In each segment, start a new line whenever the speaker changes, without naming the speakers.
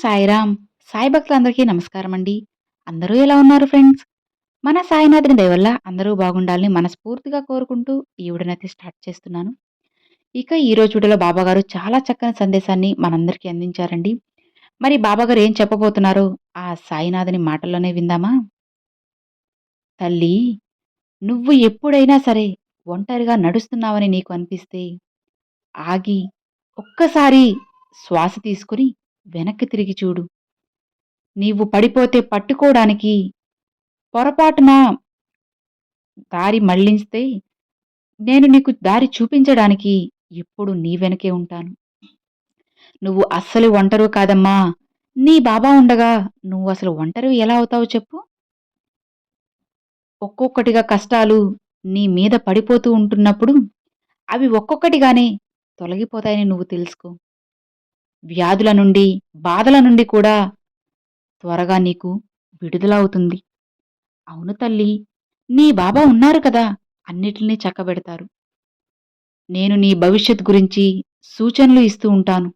సాయిరామ్. సాయి భక్తులందరికీ నమస్కారం అండి అందరూ ఎలా ఉన్నారు ఫ్రెండ్స్? మన సాయినాథుని దయవల్ల అందరూ బాగుండాలని మనస్ఫూర్తిగా కోరుకుంటూ ఈ ఉడనైతే స్టార్ట్ చేస్తున్నాను. ఇక ఈ రోజు వీడియోలో బాబాగారు చాలా చక్కని సందేశాన్ని మనందరికీ అందించారండి. మరి బాబాగారు ఏం చెప్పబోతున్నారో? ఆ సాయినాథుని మాటల్లోనే విందామా? తల్లి నువ్వు ఎప్పుడైనా సరే ఒంటరిగా నడుస్తున్నావని నీకు అనిపిస్తే ఆగి ఒక్కసారి శ్వాస తీసుకుని వెనక్కి తిరిగి చూడు. నీవు పడిపోతే పట్టుకోవడానికి పొరపాటున దారి మళ్ళిస్తే నేను నీకు దారి చూపించడానికి ఎప్పుడు నీ వెనకే ఉంటాను. నువ్వు అస్సలు ఒంటరు కాదమ్మా. నీ బాబా ఉండగా నువ్వు అసలు ఒంటరి ఎలా అవుతావు చెప్పు? ఒక్కొక్కటిగా కష్టాలు నీ మీద పడిపోతూ ఉంటున్నప్పుడు అవి ఒక్కొక్కటిగానే తొలగిపోతాయని నువ్వు తెలుసుకో. వ్యాధుల నుండి బాధల నుండి కూడా త్వరగా నీకు విడుదల అవుతుంది అవును తల్లి నీ బాబా ఉన్నారు కదా అన్నిటినీ చక్కబెడతారు. నేను నీ భవిష్యత్ గురించి సూచనలు ఇస్తూ ఉంటాను.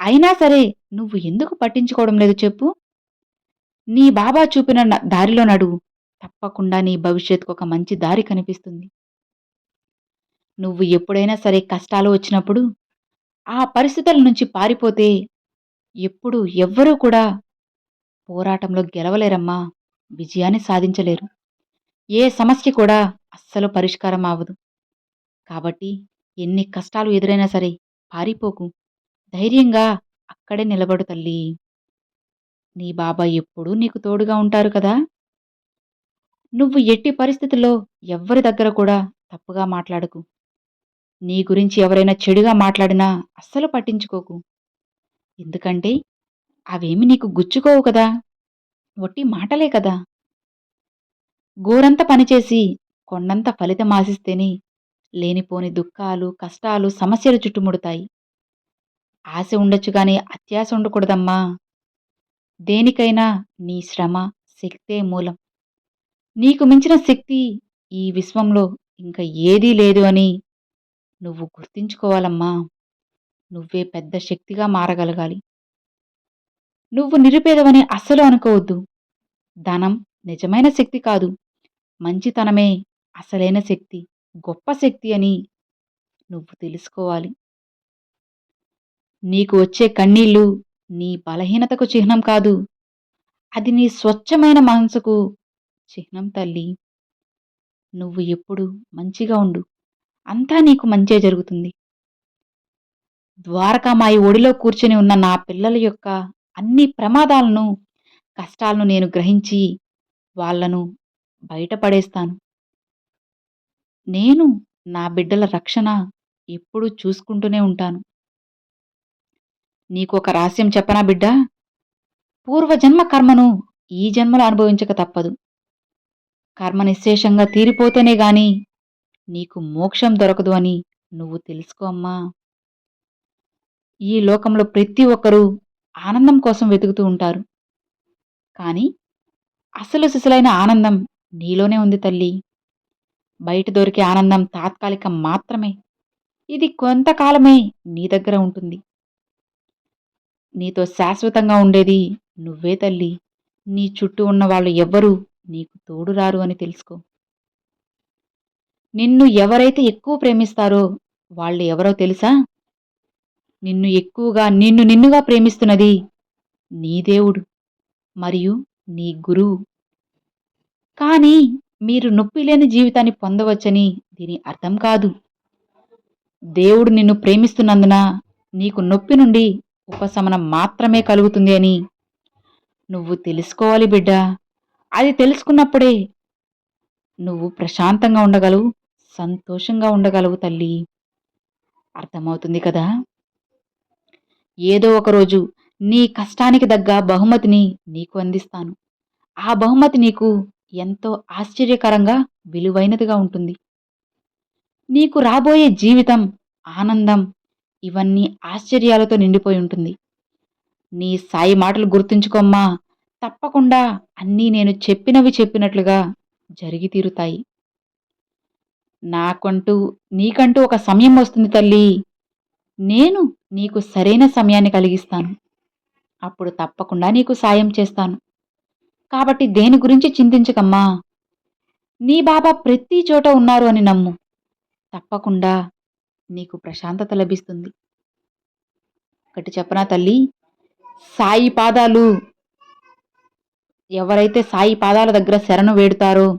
అయినా సరే నువ్వు ఎందుకు పట్టించుకోవడం లేదు చెప్పు. నీ బాబా చూపిన దారిలో నడువు తప్పకుండా నీ భవిష్యత్తుకు ఒక మంచి దారి కనిపిస్తుంది. నువ్వు ఎప్పుడైనా సరే కష్టాలు వచ్చినప్పుడు ఆ పరిస్థితుల నుంచి పారిపోతే ఎప్పుడు ఎవ్వరూ కూడా పోరాటంలో గెలవలేరమ్మా. విజయాన్ని సాధించలేరు. ఏ సమస్య కూడా అస్సలు పరిష్కారం అవ్వదు. కాబట్టి ఎన్ని కష్టాలు ఎదురైనా సరే పారిపోకు. ధైర్యంగా అక్కడే నిలబడు తల్లి. నీ బాబా ఎప్పుడూ నీకు తోడుగా ఉంటారు కదా. నువ్వు ఎట్టి పరిస్థితుల్లో ఎవ్వరి దగ్గర కూడా తప్పుగా మాట్లాడకు. నీ గురించి ఎవరైనా చెడుగా మాట్లాడినా అస్సలు పట్టించుకోకు. ఎందుకంటే అవేమి నీకు గుచ్చుకోవు కదా. ఒట్టి మాటలే కదా. గోరంత పనిచేసి కొండంత ఫలితం ఆశిస్తేనే లేనిపోని దుఃఖాలు కష్టాలు సమస్యలు చుట్టుముడతాయి. ఆశ ఉండొచ్చు కానీ అత్యాశ ఉండకూడదమ్మా. దేనికైనా నీ శ్రమ శక్తే మూలం. నీకు మించిన శక్తి ఈ విశ్వంలో ఇంకా ఏదీ లేదు అని నువ్వు గుర్తించుకోవాలమ్మా. నువ్వే పెద్ద శక్తిగా మారగలగాలి. నువ్వు నిరుపేదవని అస్సలు అనుకోవద్దు. ధనం నిజమైన శక్తి కాదు. మంచితనమే అసలైన శక్తి గొప్ప శక్తి అని నువ్వు తెలుసుకోవాలి. నీకు వచ్చే కన్నీళ్ళు నీ బలహీనతకు చిహ్నం కాదు. అది నీ స్వచ్ఛమైన మనసుకు చిహ్నం తల్లి. నువ్వు ఎప్పుడు మంచిగా ఉండు. అంతా నీకు మంచే జరుగుతుంది. ద్వారకామాయి ఒడిలో కూర్చుని ఉన్న నా పిల్లల యొక్క అన్ని ప్రమాదాలను కష్టాలను నేను గ్రహించి వాళ్ళను బయటపడేస్తాను. నేను నా బిడ్డల రక్షణ ఎప్పుడూ చూసుకుంటూనే ఉంటాను. నీకు ఒక రహస్యం చెప్పనా బిడ్డ? పూర్వజన్మ కర్మను ఈ జన్మలో అనుభవించక తప్పదు. కర్మ నిశ్శేషంగా తీరిపోతేనే గాని నీకు మోక్షం దొరకదు అని నువ్వు తెలుసుకో అమ్మా. ఈ లోకంలో ప్రతి ఒక్కరూ ఆనందం కోసం వెతుకుతూ ఉంటారు. కానీ అసలు సిసలైన ఆనందం నీలోనే ఉంది తల్లి. బయట దొరికే ఆనందం తాత్కాలికం మాత్రమే. ఇది కొంతకాలమే నీ దగ్గర ఉంటుంది. నీతో శాశ్వతంగా ఉండేది నువ్వే తల్లి. నీ చుట్టూ ఉన్న వాళ్ళు ఎవ్వరూ నీకు తోడురారు అని తెలుసుకో. నిన్ను ఎవరైతే ఎక్కువ ప్రేమిస్తారో వాళ్ళు ఎవరో తెలుసా? నిన్ను ఎక్కువగా నిన్ను నిన్నుగా ప్రేమిస్తున్నది నీ దేవుడు మరియు నీ గురువు. కానీ మీరు నొప్పి లేని జీవితాన్ని పొందవచ్చని దీని అర్థం కాదు. దేవుడు నిన్ను ప్రేమిస్తున్నందున నీకు నొప్పి నుండి ఉపశమనం మాత్రమే కలుగుతుంది అని నువ్వు తెలుసుకోవాలి బిడ్డ. అది తెలుసుకున్నప్పుడే నువ్వు ప్రశాంతంగా ఉండగలవు. సంతోషంగా ఉండగలవు తల్లి. అర్థమవుతుంది కదా? ఏదో ఒకరోజు నీ కష్టానికి తగ్గ బహుమతిని నీకు అందిస్తాను. ఆ బహుమతి నీకు ఎంతో ఆశ్చర్యకరంగా విలువైనదిగా ఉంటుంది. నీకు రాబోయే జీవితం ఆనందం ఇవన్నీ ఆశ్చర్యాలతో నిండిపోయి ఉంటుంది. నీ సాయి మాటలు గుర్తుంచుకోమ్మా. తప్పకుండా అన్నీ నేను చెప్పినవి చెప్పినట్లుగా జరిగి తీరుతాయి నాకంటూ నీకంటూ ఒక సమయం వస్తుంది తల్లి. నేను నీకు సరైన సమయాన్ని కలిగిస్తాను. అప్పుడు తప్పకుండా నీకు సాయం చేస్తాను. కాబట్టి దేని గురించి చింతించకమ్మా. నీ బాబా ప్రతి చోట ఉన్నారు అని నమ్ము. తప్పకుండా నీకు ప్రశాంతత లభిస్తుంది. ఒకటి చెప్పనా తల్లి? సాయి పాదాలు. ఎవరైతే సాయి పాదాల దగ్గర శరణు వేడుతారో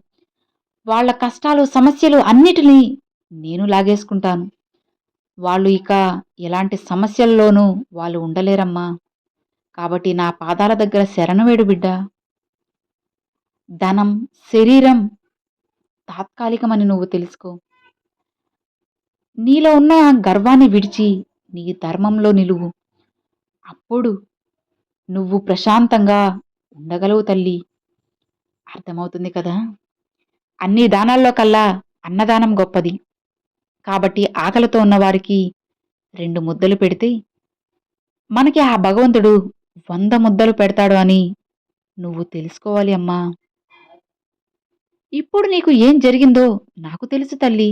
వాళ్ళ కష్టాలు సమస్యలు అన్నిటినీ నేను లాగేసుకుంటాను. వాళ్ళు ఇక ఎలాంటి సమస్యల్లోనూ వాళ్ళు ఉండలేరమ్మా. కాబట్టి నా పాదాల దగ్గర శరణు వేడు బిడ్డ. ధనం శరీరం తాత్కాలికమని నువ్వు తెలుసుకో. నీలో ఉన్న గర్వాన్ని విడిచి నీ ధర్మంలో నిలువు. అప్పుడు నువ్వు ప్రశాంతంగా ఉండగలవు తల్లి. అర్థమవుతుంది కదా? అన్ని దానాల్లో కల్లా అన్నదానం గొప్పది. కాబట్టి ఆకలితో ఉన్నవారికి రెండు ముద్దలు పెడితే మనకి ఆ భగవంతుడు వంద ముద్దలు పెడతాడు అని నువ్వు తెలుసుకోవాలి అమ్మా. ఇప్పుడు నీకు ఏం జరిగిందో నాకు తెలుసు తల్లి.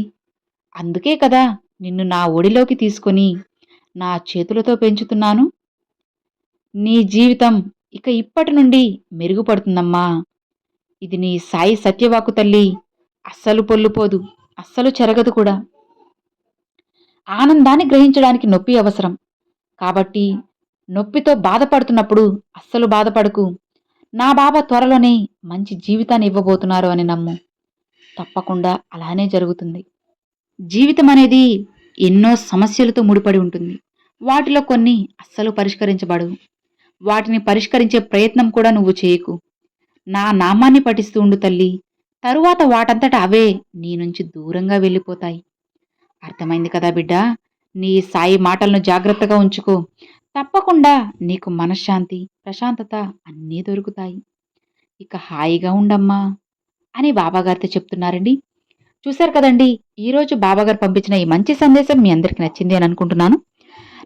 అందుకే కదా నిన్ను నా ఒడిలోకి తీసుకొని నా చేతులతో పెంచుతున్నాను. నీ జీవితం ఇక ఇప్పటి నుండి మెరుగుపడుతుందమ్మా. ఇది నీ సాయి సత్యవాకు తల్లి. అస్సలు పొల్లుపోదు. అస్సలు చెరగదు కూడా. ఆనందాన్ని గ్రహించడానికి నొప్పి అవసరం. కాబట్టి నొప్పితో బాధపడుతున్నప్పుడు అస్సలు బాధపడకు. నా బాబా త్వరలోనే మంచి జీవితాన్ని ఇవ్వబోతున్నారు అని నమ్ము. తప్పకుండా అలానే జరుగుతుంది. జీవితం అనేది ఎన్నో సమస్యలతో ముడిపడి ఉంటుంది. వాటిలో కొన్ని అస్సలు పరిష్కరించబడవు. వాటిని పరిష్కరించే ప్రయత్నం కూడా నువ్వు చేయకు. నా నామాన్ని పఠిస్తూ ఉండు తల్లి. తరువాత వాటంతట అవే నీ నుంచి దూరంగా వెళ్ళిపోతాయి. అర్థమైంది కదా బిడ్డ? నీ సాయి మాటలను జాగ్రత్తగా ఉంచుకో. తప్పకుండా నీకు మనశ్శాంతి ప్రశాంతత అన్నీ దొరుకుతాయి. ఇక హాయిగా ఉండమ్మా అని బాబాగారితో చెప్తున్నారండి. చూశారు కదండి ఈరోజు బాబాగారు పంపించిన ఈ మంచి సందేశం మీ అందరికీ నచ్చింది అని అనుకుంటున్నాను.